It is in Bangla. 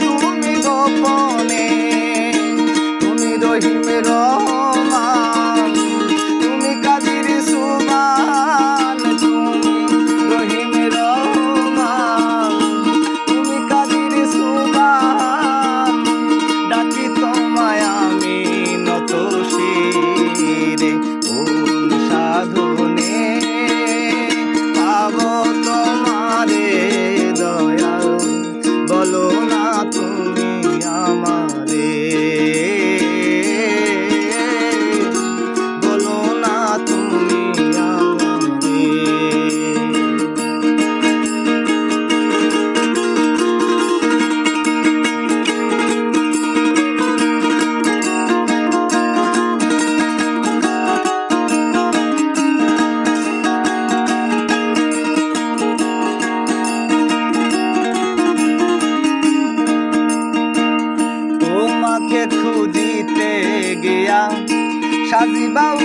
তুমি গোপনে তুমি রহিম রহমান। Zimbabue.